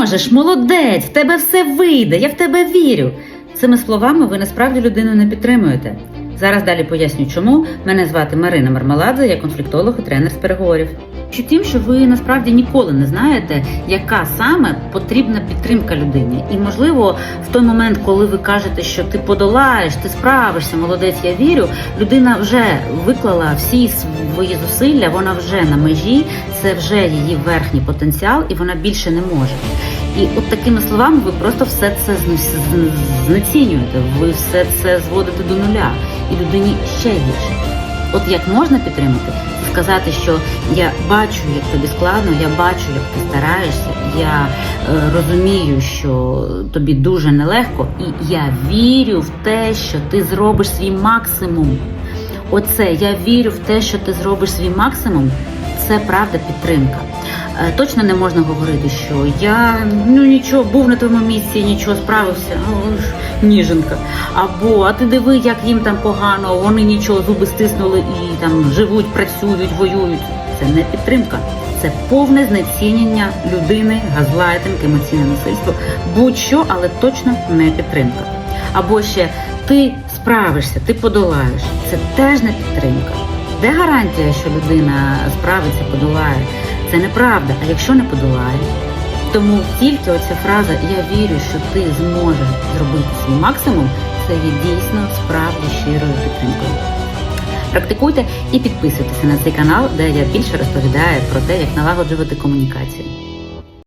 зможеш, молодець, в тебе все вийде, я в тебе вірю. Цими словами ви насправді людину не підтримуєте. Зараз далі поясню, чому. Мене звати Марина Мармеладзе, я конфліктолог і тренер з переговорів. Чи тим, що ви насправді ніколи не знаєте, яка саме потрібна підтримка людині. І можливо, в той момент, коли ви кажете, що ти подолаєш, ти справишся, молодець, я вірю, людина вже виклала всі свої зусилля, вона вже на межі, це вже її верхній потенціал, і вона більше не може. І от такими словами ви просто все це знецінюєте, ви все це зводите до нуля, і людині ще гірше. От як можна підтримати, сказати, що я бачу, як тобі складно, я бачу, як ти стараєшся, я е, розумію, що тобі дуже нелегко, і я вірю в те, що ти зробиш свій максимум. Оце я вірю в те, що ти зробиш свій максимум. Це правда підтримка. Е, Точно не можна говорити, що я ну нічого був на твоєму місці, нічого справився. Ну, ніженка. Або а ти диви, як їм там погано, вони нічого зуби стиснули і там живуть, працюють, воюють. Це не підтримка, це повне знецінення людини, газлайтинг, емоційне насильство, будь-що, але точно не підтримка. Або ще ти справишся, ти подолаєш. Це теж не підтримка. Де гарантія, що людина справиться, подолає? Це неправда. А якщо не подолає, тому тільки оця фраза Я вірю, що ти зможеш зробити свій максимум, це є дійсно справді щирою підтримкою. Практикуйте і підписуйтеся на цей канал, де я більше розповідаю про те, як налагоджувати комунікацію.